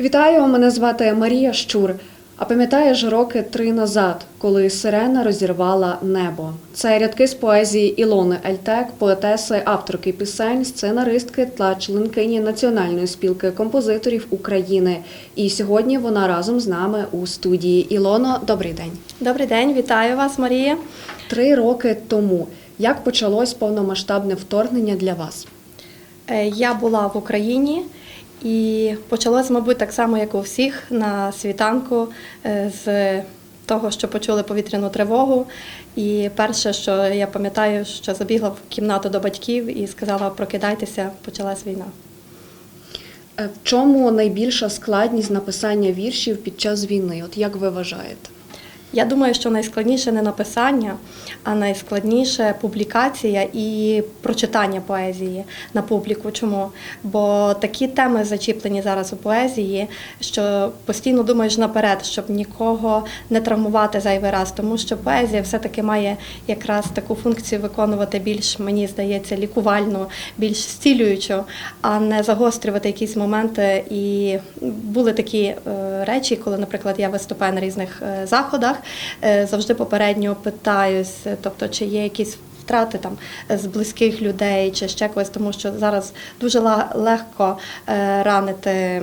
Вітаю, мене звати Марія Щур. А пам'ятаєш роки три назад, коли сирена розірвала небо? Це рядки з поезії Ілони Ельтек, поетеси, авторки пісень, сценаристки та членкині Національної спілки композиторів України. І сьогодні вона разом з нами у студії. Ілоно, добрий день. Добрий день, вітаю вас, Марія. Три роки тому. Як почалось повномасштабне вторгнення для вас? Е, Я була в Україні і почалось, мабуть, так само, як у всіх, на світанку е, з того, що почули повітряну тривогу. І перше, що я пам'ятаю, що забігла в кімнату до батьків і сказала: прокидайтеся, почалась війна. Е, В чому найбільша складність написання віршів під час війни? От як ви вважаєте? Я думаю, що найскладніше не написання, а найскладніше публікація і прочитання поезії на публіку. Чому? Бо такі теми зачіплені зараз у поезії, що постійно думаєш наперед, щоб нікого не травмувати зайвий раз, тому що поезія все-таки має якраз таку функцію виконувати більш, мені здається, лікувальну, більш зцілюючу, а не загострювати якісь моменти. І були такі е, речі, коли, наприклад, я виступаю на різних е, заходах, е, завжди попередньо питаюсь, е, тобто, чи є якісь. Втрати там е, з близьких людей чи ще когось, тому що зараз дуже легко ранити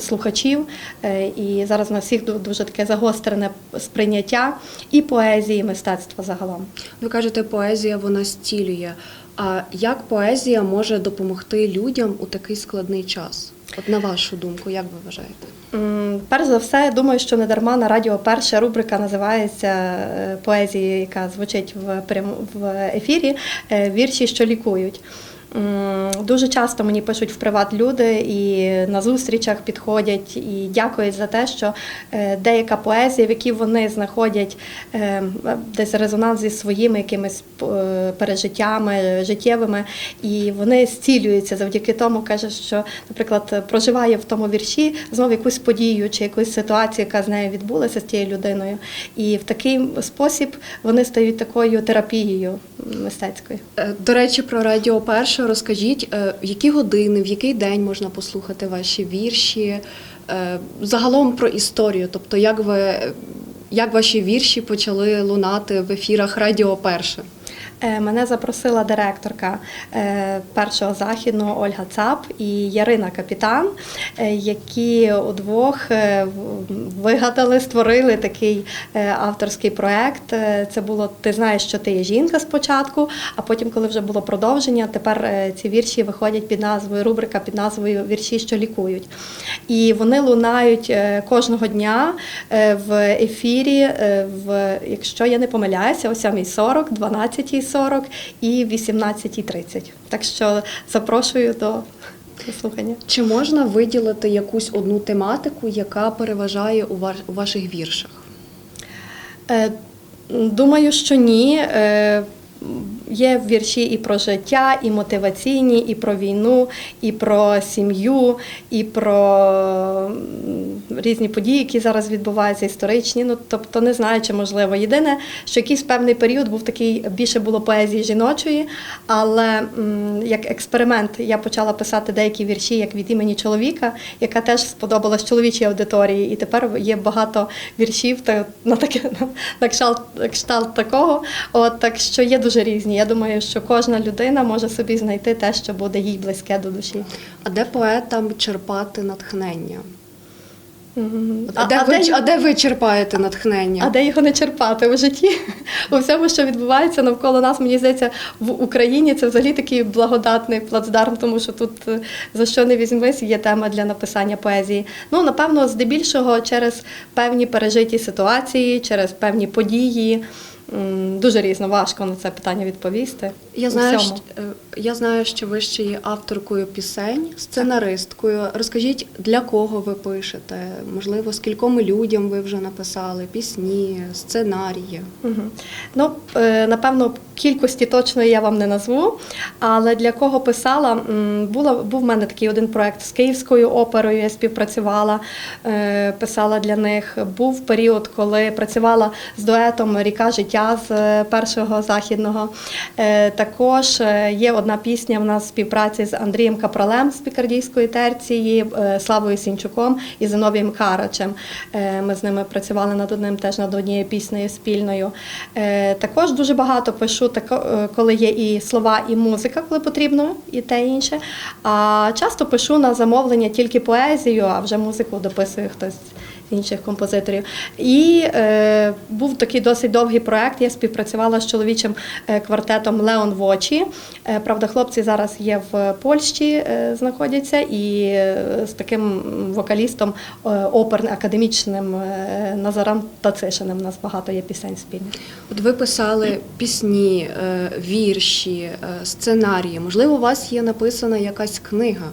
слухачів, і зараз на всіх дуже таке загострене сприйняття і поезії, і мистецтва загалом. Ви кажете, поезія вона стілює. А як поезія може допомогти людям у такий складний час? От на вашу думку, як ви вважаєте? Перш за все, я думаю, що не дарма на радіо перша рубрика називається е, поезія, яка звучить в ефірі е, вірші, що лікують. Дуже часто мені пишуть в приват люди і на зустрічах підходять і дякують за те, що е, деяка поезія, в якій вони знаходять е, десь резонанс зі своїми якимись е, пережиттями життєвими, і вони зцілюються завдяки тому, каже, що, наприклад, проживає в тому вірші знову якусь подію чи якусь ситуацію, яка з нею відбулася з тією людиною. І в такий спосіб вони стають такою терапією мистецькою. До речі, про радіо перше розкажіть, е, які години, в який день можна послухати ваші вірші, Е, загалом про історію, тобто як ви як ваші вірші почали лунати в ефірах Радіо Перше? Е, Мене запросила директорка е, першого західного Ольга Цап і Ярина Капітан, е, які удвох вигадали, створили такий авторський проект. Це було Ти знаєш, що ти є жінка спочатку, а потім, коли вже було продовження, тепер ці вірші виходять під назвою рубрика під назвою Вірші, що лікують. І вони лунають кожного дня в ефірі, в, якщо я не помиляюся, о 7.40, 12.40 і 18.30. Так що запрошую до слухання. Чи можна виділити якусь одну тематику, яка переважає у, ваших віршах? Е, Думаю, що ні. Є вірші і про життя, і мотиваційні, і про війну, і про сім'ю, і про різні події, які зараз відбуваються, історичні. Ну тобто не знаю, чи можливо. Єдине, що якийсь певний період був такий, більше було поезії жіночої, але як експеримент я почала писати деякі вірші як від імені чоловіка, яка теж сподобалась чоловічій аудиторії. І тепер є багато віршів на таке на кшталт такого. От так що є дуже різні. Я думаю, що кожна людина може собі знайти те, що буде їй близьке до душі. А де поетам черпати натхнення? Мгм. А, де, ви, де а де ви черпаєте натхнення? А де його не черпати у житті? У всьому, що відбувається навколо нас, мені здається, в Україні це взагалі такий благодатний плацдарм, тому що тут е, за що не візьмись, є тема для написання поезії. Ну, напевно, здебільшого через певні пережиті ситуації, через певні події. Дуже різно важко на це питання відповісти. Я знаю, що, е, я знаю, що ви ще є авторкою пісень, сценаристкою. Розкажіть, для кого ви пишете? Можливо, скільком людям ви вже написали пісні, сценарії. Угу. Ну, е, напевно, Кількості точної я вам не назву, але для кого писала, була, був в мене такий один проект з Київською оперою, я співпрацювала, е, писала для них. Був період, коли працювала з дуетом Ріка життя з е, першого західного. Е, Також є одна пісня в нас в співпраці з Андрієм Капралем з Пікардійської терції, Славою Сінчуком і Зиновієм Карачем. Ми з ними працювали над одним теж над однією піснею спільною. Також дуже багато пишу, тако- е, коли є і слова, і музика, коли потрібно, і те і інше. А часто пишу на замовлення тільки поезію, а вже музику дописує хтось інших композиторів. І е, був такий досить довгий проект. Я співпрацювала з чоловічим е, квартетом Леон Вочі. Е, правда, хлопці зараз є в Польщі, е, знаходяться, і е, з таким вокалістом е, оперним академічним е, Назаром Тацишиним. У нас багато є пісень спільних. От ви писали пісні, е, вірші, е, сценарії. Можливо, у вас є написана якась книга.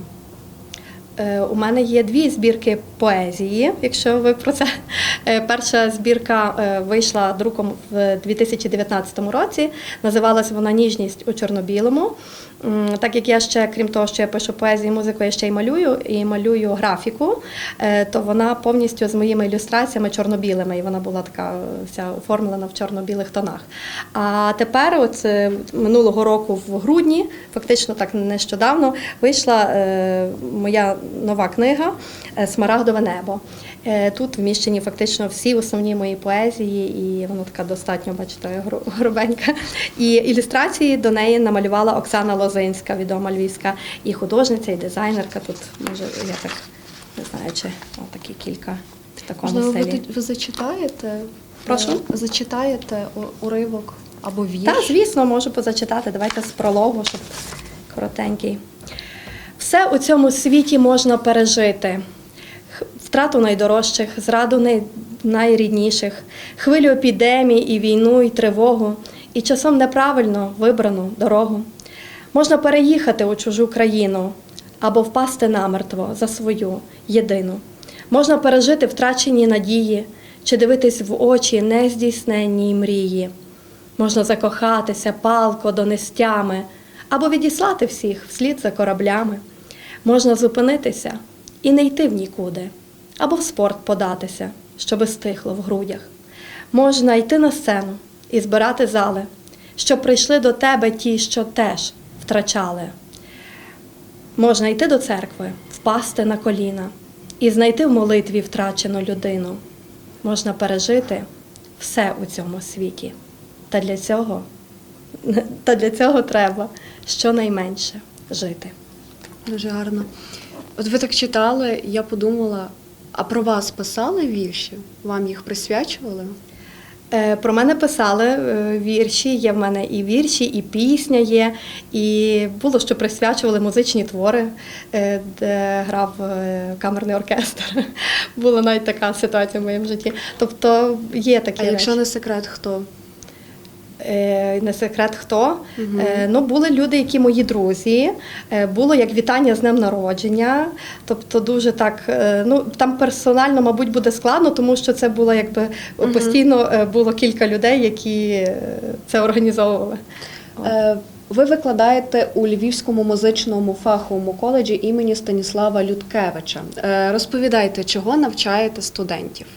Е, У мене є дві збірки поезії, якщо ви про це. Е, Перша збірка е, вийшла друком в 2019 році. Називалась вона Ніжність у чорно-білому. Так як я ще, крім того, що я пишу поезію і музику, я ще й малюю і малюю графіку, то вона повністю з моїми ілюстраціями чорно-білими, і вона була така вся оформлена в чорно-білих тонах. А тепер, от минулого року, в грудні, фактично так нещодавно, вийшла моя нова книга е, Смарагдове небо. Е, Тут вміщені фактично всі основні мої поезії, і вона така достатньо, бачите, грубенька. І ілюстрації до неї намалювала Оксана Лозинська, відома львівська і художниця, і дизайнерка. Тут може я так не знаю, чи такі кілька в такому Можливо, стилі. ви зачитаєте? Прошу? е, Зачитаєте уривок або вірш? Так, звісно, можу позачитати. Давайте з прологу, щоб коротенький. Все у цьому світі можна пережити. Втрату найдорожчих, зраду найрідніших, хвилю епідемії і війну, і тривогу, і часом неправильно вибрану дорогу. Можна переїхати у чужу країну або впасти намертво за свою єдину. Можна пережити втрачені надії чи дивитись в очі нездійсненній мрії. Можна закохатися палко до нестями або відіслати всіх вслід за кораблями. Можна зупинитися і не йти в нікуди, або в спорт податися, щоби стихло в грудях. Можна йти на сцену і збирати зали, щоб прийшли до тебе ті, що теж втрачали. Можна йти до церкви, впасти на коліна і знайти в молитві втрачену людину. Можна пережити все у цьому світі. Та для цього, та для цього треба щонайменше жити. Дуже гарно. От ви так читали, я подумала, а про вас писали вірші? Вам їх присвячували? Е, Про мене писали е, вірші, є в мене і вірші, і пісня є. І було, що присвячували музичні твори, е, де грав камерний оркестр. Була навіть така ситуація в моєму житті. Тобто є такі А якщо не секрет, хто? Е, Не секрет хто. Е, Ну, були люди, які мої друзі. Е, Було як вітання з днем народження. Тобто, дуже так. Ну там персонально, мабуть, буде складно, тому що це було якби Мгм. постійно було кілька людей, які це організовували. Е, Ви викладаєте у Львівському музичному фаховому коледжі імені Станіслава Людкевича. Е, Розповідайте, чого навчаєте студентів?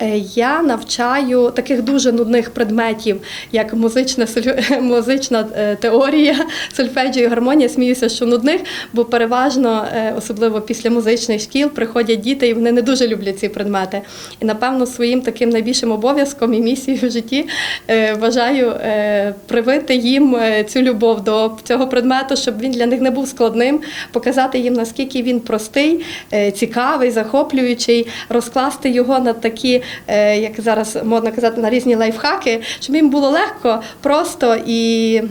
Е, Я навчаю таких дуже нудних предметів, як музична музична е, теорія, сольфеджіо і гармонія. Сміюся, що нудних, бо переважно, е, особливо після музичних шкіл, приходять діти, і вони не дуже люблять ці предмети. І напевно своїм таким найбільшим обов'язком і місією в житті вважаю привити їм цю любов до цього предмету, щоб він для них не був складним, показати їм наскільки він простий, цікавий, захоплюючий, розкласти його на такі, як зараз модно казати, на різні лайфхаки, щоб їм було легко, просто і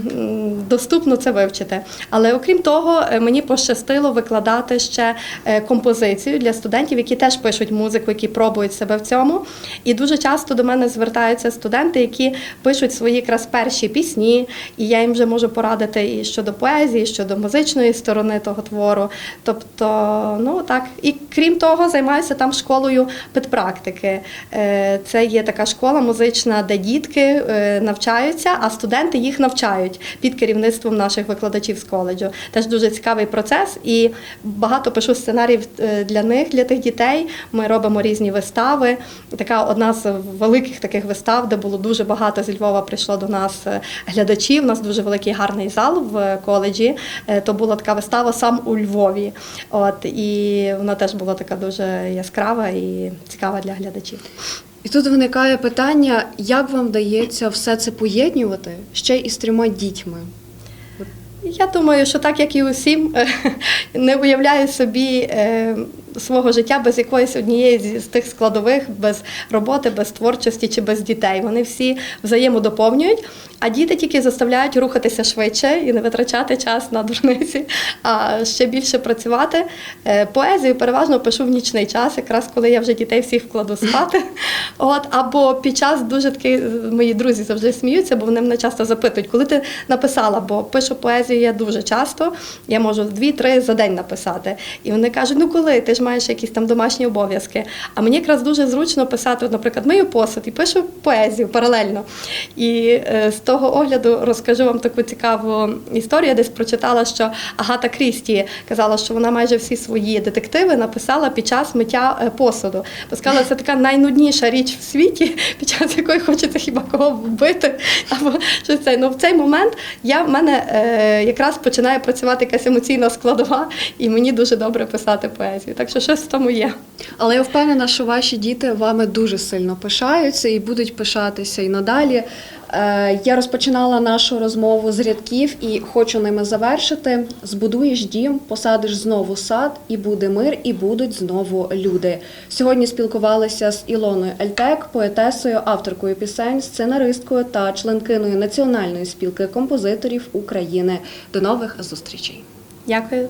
доступно це вивчити. Але окрім того, е, мені пощастило викладати ще е, композицію для студентів, які теж пишуть музику, які пробують себе в цьому. І дуже часто до мене звертаються студенти, які пишуть свої якраз перші пісні, і я їм вже можу порадити і щодо поезії, і щодо музичної сторони того твору. Тобто, ну так, і крім того, займаюся там школою педпрактики. Е, Це є така школа музична, де дітки е, навчаються, а студенти їх навчають під керівництвом наших викладачів з коледжу. Теж дуже цікавий процес, і багато пишу сценаріїв е, для них, для тих дітей. Ми робимо різні вистави. Така одна з великих таких вистав, де було дуже багато зі Львова прийшло до нас глядачів. У нас дуже великий гарний зал в коледжі. То була така вистава сам у Львові. От і вона теж була така дуже яскрава і цікава для глядачів. І тут виникає питання, як вам вдається все це поєднувати ще й з трьома дітьми? Я думаю, що так як і усім, не уявляю собі е, свого життя без якоїсь однієї з- з тих складових, без роботи, без творчості чи без дітей. Вони всі взаємодоповнюють, а діти тільки заставляють рухатися швидше і не витрачати час на дурниці, а ще більше працювати. Е, Поезію переважно пишу в нічний час, якраз коли я вже дітей всіх вкладу спати. От, або під час дуже таки мої друзі завжди сміються, бо вони мене часто запитують, коли ти написала, бо пишу поезію я дуже часто, я можу дві-три за день написати. І вони кажуть, ну коли ти ж маєш якісь там домашні обов'язки. А мені якраз дуже зручно писати, наприклад, мию посуд і пишу поезію паралельно. І е, з того огляду розкажу вам таку цікаву історію. Я десь прочитала, що Агата Крісті казала, що вона майже всі свої детективи написала під час миття е, посуду. Бо сказала, це така найнудніша річ в світі, під час якої хочеться хіба кого вбити. Або щось це. Ну в цей момент я в мене е, якраз починає працювати якась емоційна складова, і мені дуже добре писати поезію. Так що щось в тому є. Але я впевнена, що ваші діти вами дуже сильно пишаються і будуть пишатися і надалі. Е, Я розпочинала нашу розмову з рядків і хочу ними завершити. Збудуєш дім, посадиш знову сад, і буде мир, і будуть знову люди. Сьогодні спілкувалися з Ілоною Ельтек, поетесою, авторкою пісень, сценаристкою та членкиною Національної спілки композиторів України. До нових зустрічей. Дякую.